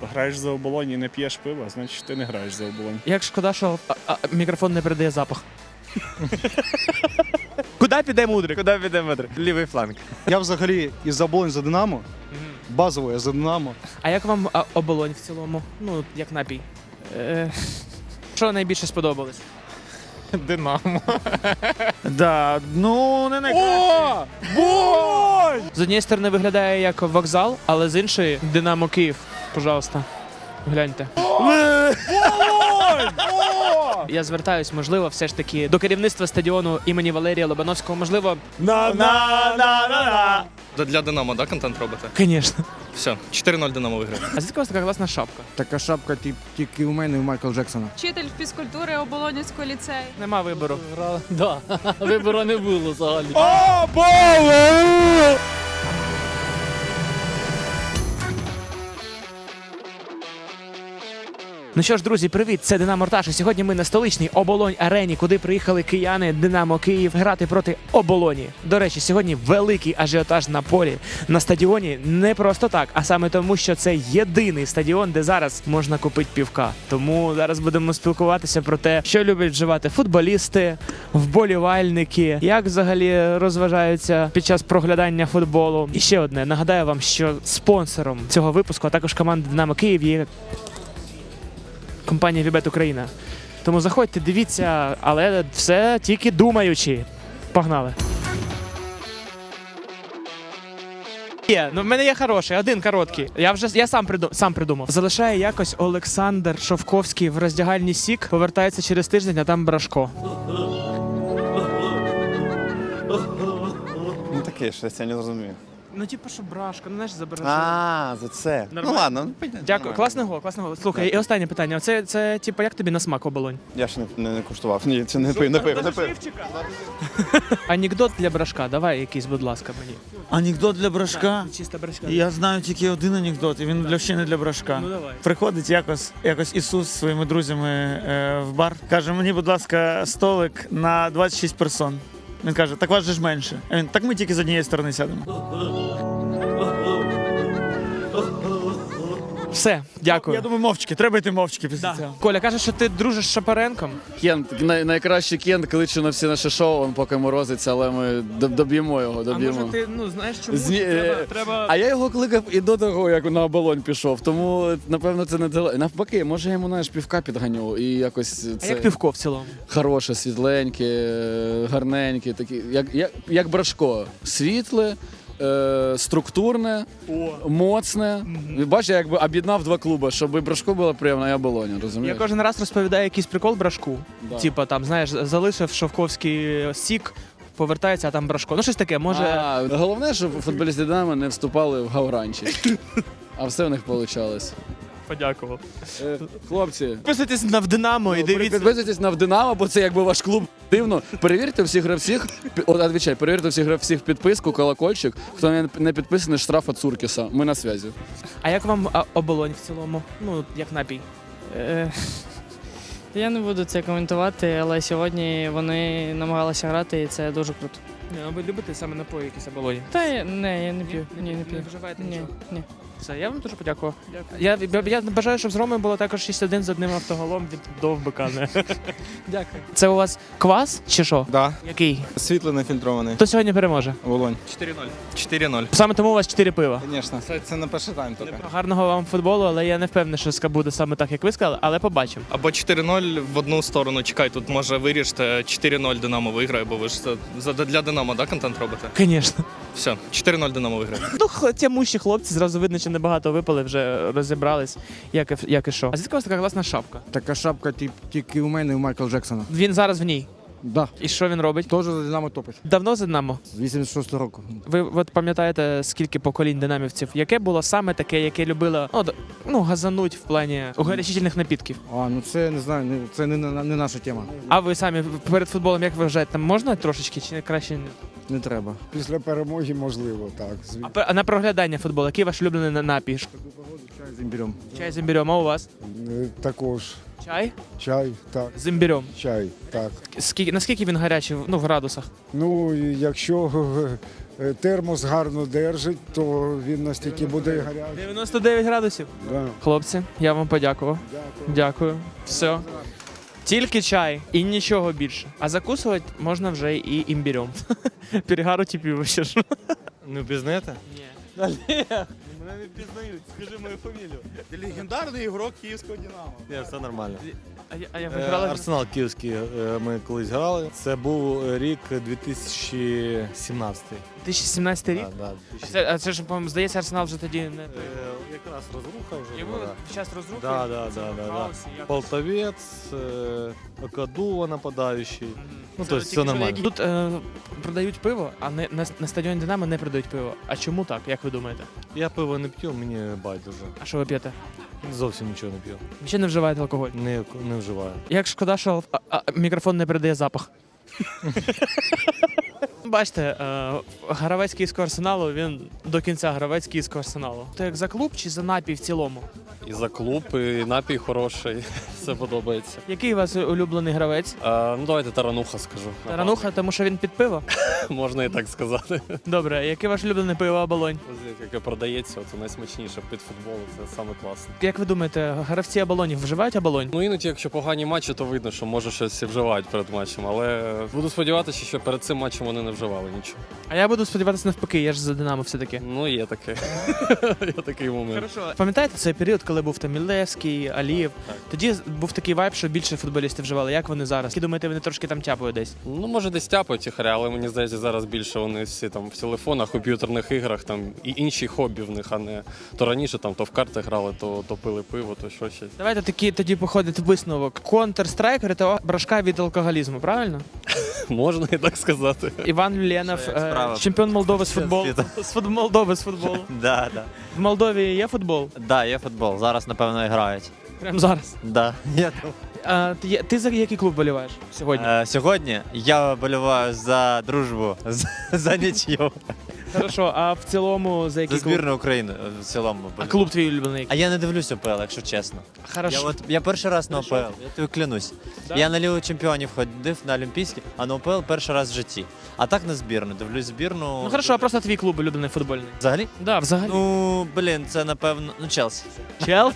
Граєш за оболонь і не п'єш пива, значить ти не граєш за оболонь. Як шкода, що а, а, мікрофон не передає запах. Куди піде мудрик? Куди піде метр? Лівий фланг. Я взагалі із за оболонь за Динамо. Базово я за Динамо. А як вам а, оболонь в цілому? Ну, як напій? Е, що найбільше сподобалось? Динамо. Да, ну не найкраще. З однієї сторони виглядає як вокзал, але з іншої Динамо Київ. Пожалуйста, гляньте. Я звертаюсь, можливо, все ж таки до керівництва стадіону імені Валерія Лобановського. Можливо, На на на на Да Для Динамо, да, контент робите? звісно. Все, 4-0 Динамо виграє. А звідки у вас така класна шапка? Така шапка тип, тільки у мене і у Майкла Джексона. Вчитель фізкультури Оболонівського ліцею. Нема вибору. Да, вибору не було взагалі. Ну що ж, друзі, привіт! Це Динамо Рташ. Сьогодні ми на столичній оболонь арені, куди приїхали кияни Динамо Київ грати проти оболоні. До речі, сьогодні великий ажіотаж на полі на стадіоні не просто так, а саме тому, що це єдиний стадіон, де зараз можна купити півка. Тому зараз будемо спілкуватися про те, що люблять вживати футболісти, вболівальники, як взагалі розважаються під час проглядання футболу. І ще одне нагадаю вам, що спонсором цього випуску, а також команди Динамо Київ є компанія Вібет Україна. Тому заходьте, дивіться, але все тільки думаючи. Погнали. Є, ну в мене є хороший, один короткий. Я вже я сам придум, сам придумав. Залишає якось Олександр Шовковський в роздягальні сік, повертається через тиждень, а там брашко. Ну таке щось, я не розумію. Ну, типу, що брашка, ну знаєш, за. А, за це. Ну Нормально? ладно, ну понятно. Дякую, нормально. класний гол, класний гол. Слухай, і останнє питання. Це, це типу, як тобі на смак оболонь? Я ж не, не, не куштував. Ні, це не пив, не пив, не пив. Анекдот для брашка, давай якийсь, будь ласка, мені. Анекдот для брашка. Чисто брашка. Я знаю тільки один анекдот, і він для ще не для брашка. Ну давай. Приходить якось, якось Ісус зі своїми друзями е, в бар. Каже: мені, будь ласка, столик на 26 персон. Він каже, так вас же ж менше. А він, так ми тільки з однієї сторони сядемо. Все, дякую. Я думаю, мовчки, треба йти мовчки після Да. цього. Коля каже, що ти дружиш з Шапаренком. Кент, най, найкращий Кент кличе на всі наше шоу, він поки морозиться, але ми доб- доб'ємо його, А доб'ємо. може ти ну знаєш чому? Зні- Треба, е, треба... А я його кликав і до того, як на оболонь пішов, тому напевно це не далеко. Навпаки, може я йому знаєш, півка підганю і якось А як півко в цілому? хороше, світленьке, е, гарненьке, такі, як, як, як брашко. Світле, е, структурне, моцне. Бачиш, я якби об'єднав два клуби, щоб і брашко було приємно, і оболоня, Я розумієш? кожен раз розповідаю якийсь прикол брашку. Да. Типа там, знаєш, залишив Шовковський сік, повертається, а там брашко. Ну щось таке, може. А, головне, щоб футболісти Динамо не вступали в гавранчі. А все в них вийшло. Подякував. Е, хлопці, Підписуйтесь на в Динамо і дивіться. підписуйтесь на в Динамо, бо це якби ваш клуб дивно. Перевірте всіх гравців. пі- От, отвічай, перевірте всіх гравців підписку, колокольчик. Хто не- не підписаний, штраф від Цуркіса. Ми на зв'язі. А як вам а, оболонь в цілому? Ну, як напій? Е, Я не буду це коментувати, але сьогодні вони намагалися грати, і це дуже круто. Ні, ну, ви любите саме напої якісь оболоні? Та я не, я не п'ю. Ні, не п'ю. Не вживаєте Ні, нічого? ні. Все, я вам дуже подякував. Я, я, я бажаю, щоб з Ромою було також 6-1 з одним автоголом від Довбика. Дякую. Це у вас квас чи що? Да. Який? Світло нефільтрований. Хто сьогодні переможе? Волонь. 4-0. 4-0. Саме тому у вас 4 пива. Звісно, це, це на перший тайм тільки. Гарного вам футболу, але я не впевнений, що ска буде саме так, як ви сказали, але побачимо. Або 4-0 в одну сторону. Чекай, тут може вирішити 4-0 Динамо виграє, бо ви ж це за- для Динамо, да, контент робите? Звісно. Все, 4-0 Динамо виграє. Ну, ті хлопці зразу видно, що небагато випали, вже розібрались, як і, як і що. А звідки у вас така класна шапка? Така шапка ті- тільки у мене і у Майкла Джексона. Він зараз в ній. Да. І що він робить? Теж за Динамо топить. Давно за Динамо? З 86 року. Ви от пам'ятаєте, скільки поколінь динамівців? Яке було саме таке, яке любило ну, ну, газануть в плані угарячительних напідків? А, ну це не знаю, не- це не, не, не наша тема. А ви самі перед футболом, як ви вважаєте, там можна трошечки чи краще? ні? Не треба. Після перемоги можливо, так. А, пе- а на проглядання футболу, який ваш улюблений на- напій? Чай з імбірем. Чай з імбірем, а у вас? Е, Також Чай чай, так, з імбірем. чай, так. Скільки, наскільки він гарячий ну, в градусах? Ну, якщо Е, Термос гарно держить, то він настільки буде гарячий. 99 градусів. Да. Хлопці, я вам подякував. Дякую. Дякую. Все. Тільки чай і нічого більше. А закусувати можна вже і імбірем. Перегару ті пиво ще ж. Не впізнаєте? Ні. Мене не впізнають, скажи мою фамілію. Ти легендарний ігрок київського Динамо. Ні, все нормально. А я, а я Е, виграла. Арсенал київський е, ми колись грали. Це був рік 2017. 2017 рік. Да, це, а це ж, по-моєму, здається, Арсенал вже тоді не Е, Якраз розруха вже Йому була. під час розрухи. Да, да, да, да, да. хаосі якось- Полтавець, е, Окадува нападаючий. Мгм. Ну, Це то тільки есть все що нормально. які- Тут е, продають пиво, а не, на, на стадіоні Динамо не продають пиво. А чому так, як ви думаєте? Я пиво не п'ю, мені байдуже. А що ви п'єте? Зовсім нічого не п'ю. Ви ще не вживаєте алкоголь? Не, не вживаю. Як шкода, що а, а, мікрофон не передає запах. Бачите, е, гравець київського арсеналу, він до кінця гравець київського арсеналу. То як за клуб чи за напій в цілому? І за клуб, і напій хороший. Все подобається. Який у вас улюблений гравець? А, ну давайте тарануха скажу. Тарануха, тому що він під пиво? Можна і так сказати. Добре, яке ваше улюблене пиво оболонь? Ось Яке продається, це найсмачніше під футбол, це саме класне. Як ви думаєте, гравці оболонів вживають оболонь? Ну іноді, якщо погані матчі, то видно, що може щось і вживають перед матчем. Але буду сподіватися, що перед цим матчем вони не вживали нічого. А я буду сподіватися навпаки, я ж за Динамо все-таки. Ну, є таке. Є такий момент. Хорошо. Пам'ятаєте цей період, коли був там Мілевський, Алієв? Так. Тоді був такий вайб, що більше футболістів вживали. Як вони зараз? Які думаєте, вони трошки там тяпають десь? Ну, може, десь тяпають харя, але мені здається, зараз більше вони всі там в телефонах, комп'ютерних іграх там і інші хобі в них, а не то раніше там то в карти грали, то, то пили пиво, то що ще. Давайте такі тоді походить висновок. Counter-Strike рятував брашка від алкоголізму, правильно? Можна і так сказати. Іван Люленов, Що, як е, справа? чемпіон Молдови з футболу. З фут- Молдови з футболу. Да, да. В Молдові є футбол? Да, є футбол. Зараз, напевно, і грають. Прямо зараз. Да. Я А, ти, є- ти за який клуб боліваєш сьогодні? Е, сьогодні я болюваю за дружбу, за, за нічю. Хорошо, а в цілому за За який клуб? збірну України е, в цілому. А клуб твій улюблений? А я не дивлюсь ОПЛ, якщо чесно. Я, Хорошо. от, я перший раз на ОПЛ, я тобі клянусь. Да? Я на Лігу чемпіонів ходив на Олімпійські, а на ОПЛ перший раз в житті. А так на збірну. Дивлюсь збірну. Ну хорошо, а просто твій клуб улюблений футбольний. Взагалі? Да, взагалі. Ну, блін, це напевно. Ну, Челсі. Чел?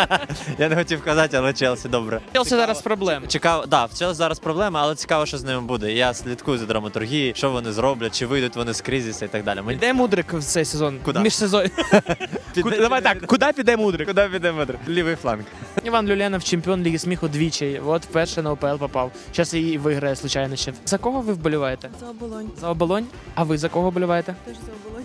Я не хотів казати, але Челсі добре. Челсі зараз проблеми. Цікаво, да, в Челсі зараз проблема, але цікаво, що з ними буде. Я слідкую за драматургією, що вони зроблять, чи вийдуть вони з кризису і так далі. Мені Де мудрик в цей сезон? Куда? Міжсезон. Куди- Давай так, куди піде мудрик? Куди піде мудрик? Лівий фланг. Іван Люленов, чемпіон Ліги сміху двічі. От вперше на ОПЛ попав. Зараз її виграє, случайно ще. За кого ви вболіваєте? За оболонь. За оболонь? А ви за кого вболіваєте? Теж за оболонь.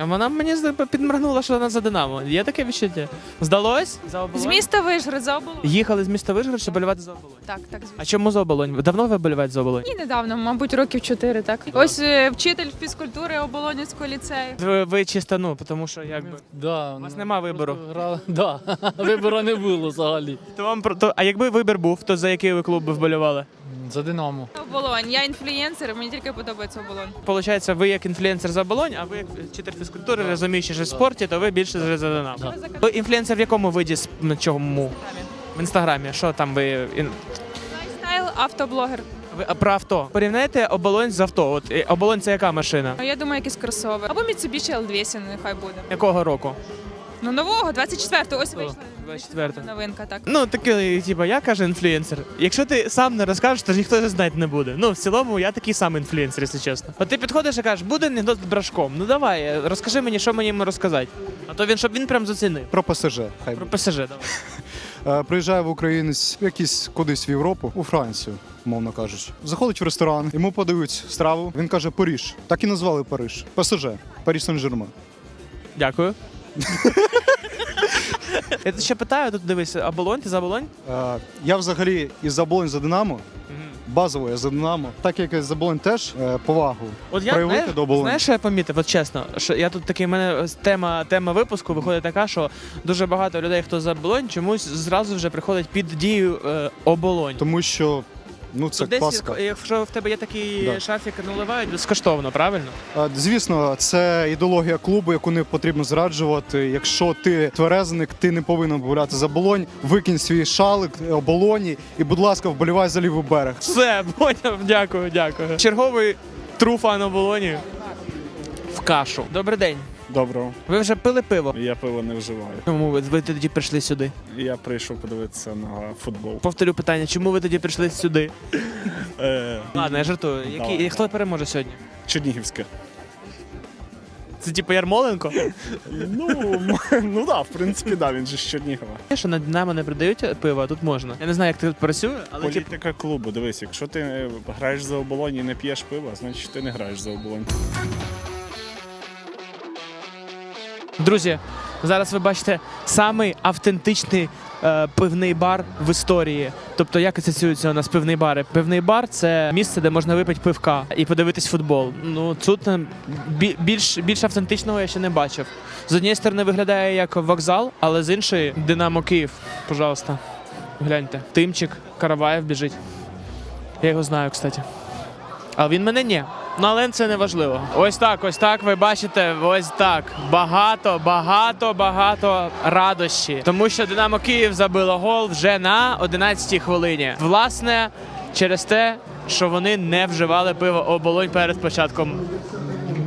А вона мені підморгнула, що вона за Динамо. Є таке відчуття? Здалось? За оболонь? З міста Вишгород, за оболонь. Їхали з міста Вишгород, щоб болівати за оболонь. Так, так, звісно. А чому за оболонь? Давно ви боліваєте за оболонь? І недавно, мабуть, років чотири, так. Ось е, вчитель фізкультури Оболонівського ліцею. Ви, ви чисто, ну, тому що якби. Да, У вас нема вибору. Грали, да. Вибору не було взагалі. То вам про- то, а якби вибір був, то за який ви клуб би вболівали? За Динамо. Оболонь. Я інфлюєнсер, мені тільки подобається оболонь. Получається, ви як інфлюенсер за оболонь, а ви як вчитель фізкультури, розуміючи, що в спорті, то ви більше за за Динамо. Ви інфлюенсер в якому виді с- на чому? В інстаграмі. Що там ви, ін- Лайфстайл, автоблогер. ви а, про авто? Порівняйте оболонь з авто. От е, оболонь це яка машина? Ну, Я думаю, якийсь кросовер. Або Mitsubishi L200, нехай буде. Якого року? Ну, нового, 24-го, ось вийшла 24 новинка, так. Ну, такий, типа, я каже інфлюенсер. Якщо ти сам не розкажеш, то ніхто знати не буде. Ну, в цілому, я такий самий інфлюенсер, якщо чесно. От ти підходиш і кажеш, буде анекдот з брашком. Ну давай, е, розкажи мені, що мені йому розказати. А то він, щоб він прям зацінив. Про ПСЖ. Хай Про. ПСЖ, давай. Е, Приїжджає в українець якийсь кудись в Європу, у Францію, мовно кажучи. Заходить в ресторан, йому подають страву. Він каже Париж. Так і назвали Париж. ПСЖ. Париж Сен-Жермен. Дякую. Я тут ще питаю, тут дивись, оболонь, ти за оболонь? Е, Я взагалі із Заболонь за Динамо. Базово я за Динамо. Так як і Заболонь теж е, повагу. От я Проявити знаєш, до оболоні. знаєш, що я помітив, от чесно, що я тут такий, в мене ось тема, тема випуску виходить така, що дуже багато людей, хто за оболонь, чомусь зразу вже приходить під дію е, оболонь. Тому що ну це Десь, класика. якщо в тебе є такий Да. шафік, наливають безкоштовно, правильно? Звісно, це ідеологія клубу, яку не потрібно зраджувати. Якщо ти тверезник, ти не повинен гуляти за болонь. Викинь свій шалик е, оболоні і, будь ласка, вболівай за лівий берег. Все, поняв, дякую, дякую. Черговий тру фан оболоні. в кашу. Добрий день. Доброго. Ви вже пили пиво? Я пиво не вживаю. Чому ви, ви тоді прийшли сюди? Я прийшов подивитися на футбол. Повторю питання, чому ви тоді прийшли сюди? Е, Ладно, я жартую. Давай. Які, хто переможе сьогодні? Чернігівське. Це типу Ярмоленко? Ну, ну да, в принципі, да, він же з Чернігова. Те, що на Динамо не продають пиво, а тут можна. Я не знаю, як це тут працює, але типу, Політика клубу. Дивись, якщо ти е, граєш за оболонь і не п'єш пиво, значить ти не граєш за оболонь. Друзі, зараз ви бачите самий автентичний е, пивний бар в історії. Тобто, як асоціюються у нас пивні бари? Пивний бар це місце, де можна випити пивка і подивитись футбол. Ну тут е, більш, більш автентичного я ще не бачив. З однієї сторони виглядає як вокзал, але з іншої Динамо Київ. Пожалуйста, гляньте. Тимчик Караваєв біжить. Я його знаю, кстати. А він мене ні. Ну, але це не важливо. Ось так, ось так. Ви бачите, ось так. Багато, багато, багато радощі. Тому що Динамо Київ забило гол вже на 11-й хвилині. Власне, через те, що вони не вживали пиво оболонь перед початком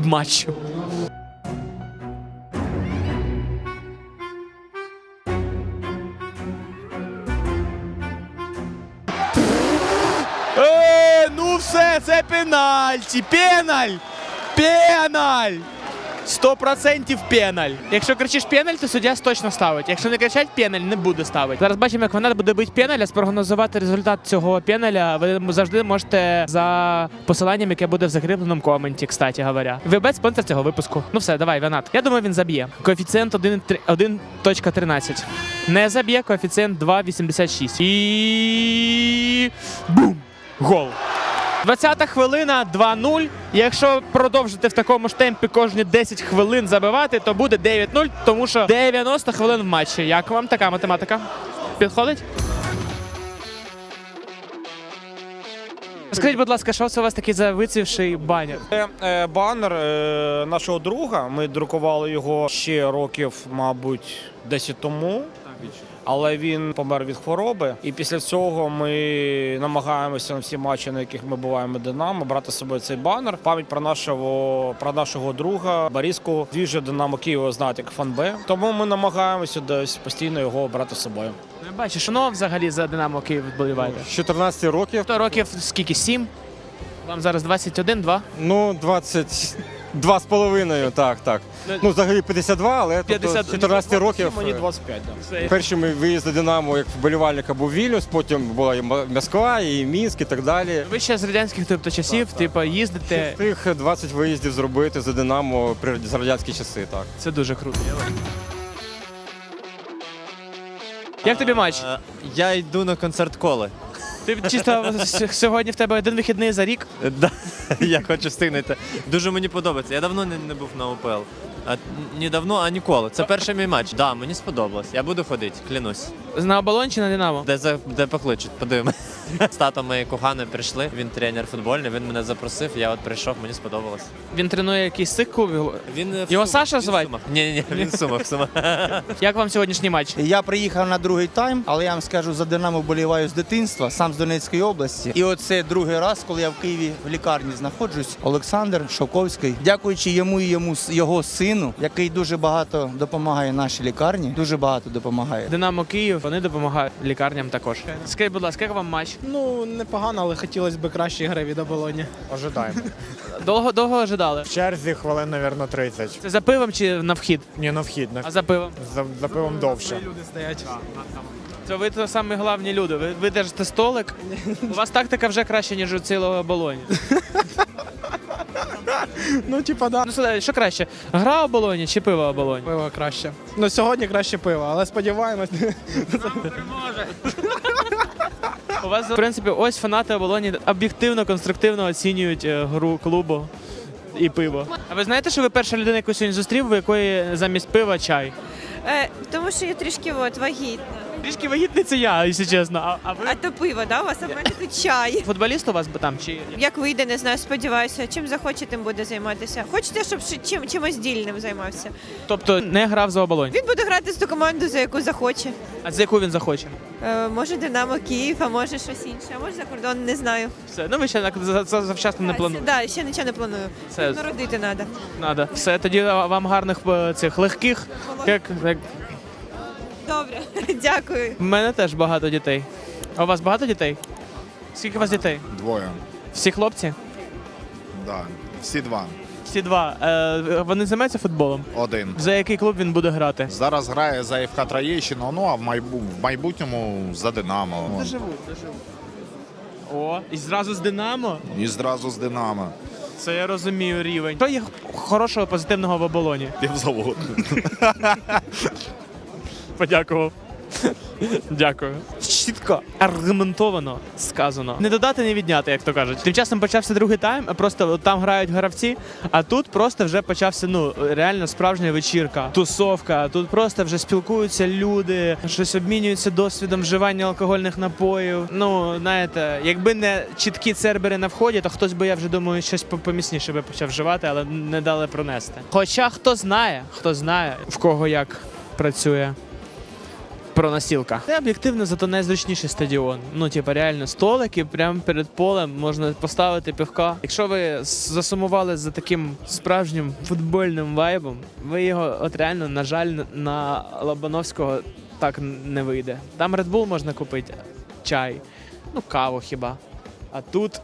матчу. Це пенальті. Пеналь! Пеналь! Сто процентів пеналь. Якщо кричиш пеналь, то суддя точно ставить. Якщо не кричать пеналь, не буде ставити. Зараз бачимо, як вона буде бити пеналь, а спрогнозувати результат цього пеналя ви завжди можете за посиланням, яке буде в закріпленому коменті, кстати говоря. Вебет спонсор цього випуску. Ну все, давай, Ванат. Я думаю, він заб'є. Коефіцієнт 1.13. Не заб'є, коефіцієнт 2,86. І бум! Гол. 20-та хвилина 2-0. Якщо продовжити в такому ж темпі кожні 10 хвилин забивати, то буде 9-0, тому що 90 хвилин в матчі. Як вам така математика? Підходить? Скажіть, будь ласка, що це у вас такий за вицвівший банер? Це е, банер е, нашого друга. Ми друкували його ще років, мабуть, 10 тому але він помер від хвороби. І після цього ми намагаємося на всі матчі, на яких ми буваємо Динамо, брати з собою цей банер. Пам'ять про нашого про нашого друга Бориску. Двіжа Динамо Києва знати як фанбе. Тому ми намагаємося десь постійно його брати з собою. Ну, я бачу, що ну, взагалі за Динамо Київ вболіваєте? З 14 років. То років скільки? Сім? Вам зараз 21-2? Ну, 20. Два з половиною, так, так. Ну, ну взагалі 52, але тобто, з 14 років. Мені 25, так. Перший мій виїзд до Динамо як вболівальника був Вільнюс, потім була і Москва, і Мінськ, і так далі. Ви ще з радянських тобто, часів, так, типу, їздите. Тих 20 виїздів зробити за Динамо за радянські часи, так. Це дуже круто. Як тобі матч? Е, я йду на концерт-коле. Ти чисто сьогодні в тебе один вихідний за рік. Я хочу встигнути. Дуже мені подобається. Я давно не, не був на УПЛ. А, ні давно, а ніколи. Це перший мій матч. Да, мені сподобалось. Я буду ходити, клянусь. На оболонь чи на Динамо? Де, за, де покличуть, подивимось. З татом мої кохани прийшли. Він тренер футбольний, він мене запросив, я от прийшов, мені сподобалось. Він тренує якийсь клубів. Він е, в Його Сумах, Саша він в? Сумах. Ні, ні, ні, він в сумах, в сумах. Як вам сьогоднішній матч? Я приїхав на другий тайм, але я вам скажу, за Динамо вболіваю з дитинства, сам з Донецької області. І оце другий раз, коли я в Києві в лікарні знаходжусь. Олександр Шовковський, дякуючи йому і йому його сину, який дуже багато допомагає нашій лікарні, дуже багато допомагає. Динамо Київ, вони допомагають лікарням також. Скажіть, будь ласка, як вам матч? Ну, непогано, але хотілося б кращої гри від оболоні. Ожидаємо. Довго довго ожидали? В черзі хвилин, мабуть, 30. Це за пивом чи на вхід? Ні, на вхід. На... А за пивом? За, за пивом довше. Люди стоять. Це ви то самі головні люди. Ви, ви держите столик. У вас тактика вже краще, ніж у цілого оболоні. Ну, типа, да. Ну, слухай, що краще? Гра оболоні чи пиво оболоні? Пиво краще. Ну, сьогодні краще пиво, але сподіваємось. У вас, в принципі, ось фанати оболоні об'єктивно, конструктивно оцінюють е, гру клубу і пиво. А ви знаєте, що ви перша людина, яку сьогодні зустрів, у якої замість пива чай? Е, тому що я трішки от, вагітна. Трішки вагітний це я, якщо чесно. А, а ви А то пиво, да? У вас а в мене тут чай. футболіст у вас би там чи Як вийде, не знаю, сподіваюся. Чим захоче, тим буде займатися. Хочете, щоб ще чим, чимось дільним займався? тобто не грав за оболонь? Він буде грати з ту команду, за яку захоче. А за яку він захоче? Е, може Динамо Київ, а може щось інше, а може за кордон, не знаю. Все, ну ви ще так за- за- завчасно не плануєте. Так, ще нічого не планую. Це- Народити треба. Надо. Все, тоді вам гарних е, цих легких. Як, як... Дякую. У мене теж багато дітей. А у вас багато дітей? Скільки у вас дітей? Двоє. Всі хлопці? Да. Всі два. Всі два. Е, вони займаються футболом? Один. За який клуб він буде грати? Зараз грає за ФК Троєщину, ну а в, майбу... в майбутньому за Динамо. Доживуть, доживуть. О, і зразу з Динамо? І зразу з Динамо. Це я розумію рівень. Що є хорошого позитивного в оболоні? Півзавод. Подякував. Дякую. Чітко аргументовано сказано. Не додати, не відняти, як то кажуть. Тим часом почався другий тайм, просто там грають гравці, а тут просто вже почався ну реально справжня вечірка, тусовка. Тут просто вже спілкуються люди, щось обмінюються досвідом вживання алкогольних напоїв. Ну знаєте, якби не чіткі цербери на вході, то хтось би я вже думаю, щось по- поміцніше би почав вживати, але не дали пронести. Хоча хто знає, хто знає в кого як працює проносілка. Це об'єктивно, зато найзручніший стадіон. Ну, типу, реально, столики прямо перед полем можна поставити пивка. Якщо ви засумували за таким справжнім футбольним вайбом, ви його от реально, на жаль, на Лобановського так не вийде. Там Red Bull можна купити, чай, ну каву хіба. А тут.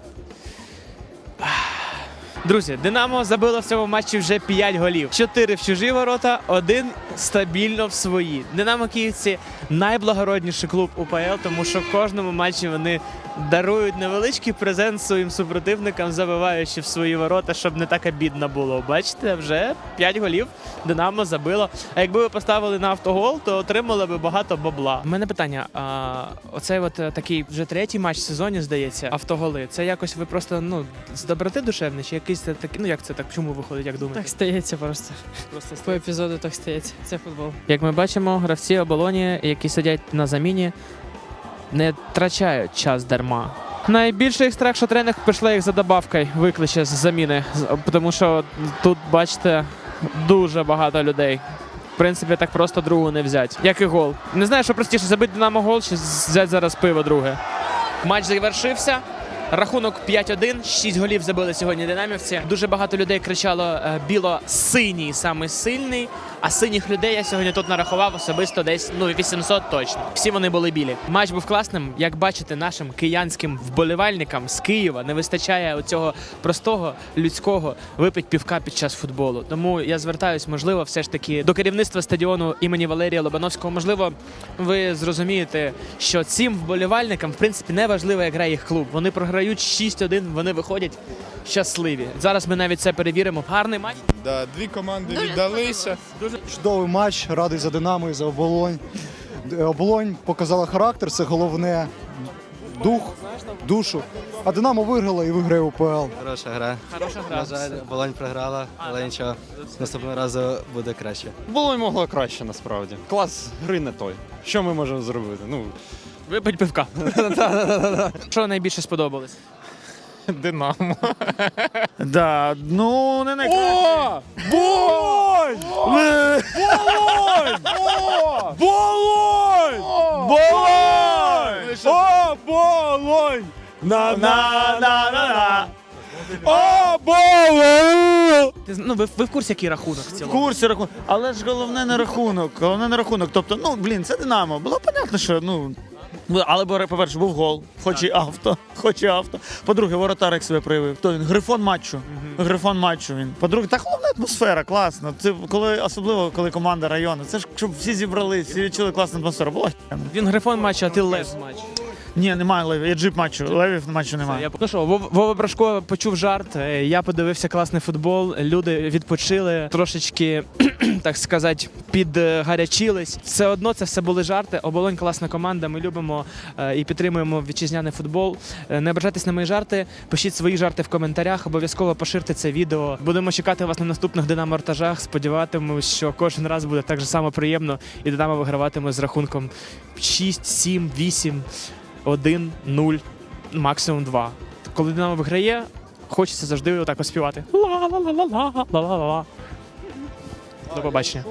Друзі, Динамо забило в цьому матчі вже 5 голів. 4 в чужі ворота, один стабільно в свої. Динамо Київці найблагородніший клуб УПЛ, тому що в кожному матчі вони дарують невеличкий презент своїм супротивникам, забиваючи в свої ворота, щоб не так обідно було. Бачите, вже 5 голів Динамо забило. А якби ви поставили на автогол, то отримали би багато бабла. У мене питання: а, оцей от е, такий вже третій матч в сезоні, здається, автоголи. Це якось ви просто ну з доброти душевної, чи якийсь це такий, ну як це так? Чому виходить, як думаєте? Так стається просто. Просто По епізоду так стається. Це футбол. Як ми бачимо, гравці оболоні, які сидять на заміні, не втрачають час дарма. Найбільший їх страх, що тренер пішли їх за добавкою, викличе з заміни. Тому що тут, бачите, дуже багато людей. В принципі, так просто другу не взяти. Як і гол. Не знаю, що простіше, забити Динамо гол чи взяти зараз пиво друге. Матч завершився. Рахунок 5-1, 6 голів забили сьогодні динамівці. Дуже багато людей кричало е, біло-синій самий сильний. А синіх людей я сьогодні тут нарахував особисто десь ну 800 точно. Всі вони були білі. Матч був класним. Як бачите, нашим киянським вболівальникам з Києва не вистачає оцього простого людського випить півка під час футболу. Тому я звертаюсь, можливо, все ж таки до керівництва стадіону імені Валерія Лобановського. Можливо, ви зрозумієте, що цим вболівальникам в принципі не важливо, як грає їх клуб. Вони програють 6-1, вони виходять щасливі. Зараз ми навіть це перевіримо. Гарний матч. Да, дві команди віддалися. Чудовий матч, радий за Динамо і за оболонь. Е, Оболонь показала характер, це головне дух, душу. А Динамо виграла і виграє УПЛ. Хороша гра. Хороша гра. На жаль, Болонь програла, але нічого. Наступного разу буде краще. Було й могло краще насправді. Клас гри не той. Що ми можемо зробити? Ну, Випить пивка. Що найбільше сподобалось? Динамо. Да, ну не найкраще. О! Болонь! Болонь! Болонь! Болонь! О, Болонь! На на на на на О, з- ну ви, ви в курсі, який рахунок в В цілому? курсі рахунок. Але ж головне не рахунок. Головне не рахунок. Тобто, ну блін, це Динамо. Було понятно, що ну. Але по-перше, був гол, хоч і авто, хоч і авто. По-друге, воротар як себе проявив. То він? Грифон матчу. Грифон матчу він. По-друге, та головна атмосфера, класно. Це коли особливо коли команда району. Це ж щоб всі зібрались, всі відчули класну атмосферу. Було. Він грифон матчу, а ти лев матч. Ні, немає левів. Я джип матчу. Левів матчу немає. Я... Ну що, Вов- Вова Брашко почув жарт. е, Я подивився класний футбол. Люди відпочили, трошечки, так сказати, підгарячились. Все одно це все були жарти. Оболонь класна команда. Ми любимо е, і підтримуємо вітчизняний футбол. Е, Не ображайтесь на мої жарти. Пишіть свої жарти в коментарях. Обов'язково поширте це відео. Будемо чекати вас на наступних динамо-ртажах. Сподіватимемось, що кожен раз буде так же само приємно, і Динамо виграватиме з рахунком 6, 7, 8, 1, 0, максимум 2. Коли Динамо виграє, хочеться завжди отак поспівати. Ла-ла-ла-ла-ла, ла-ла-ла-ла. До побачення.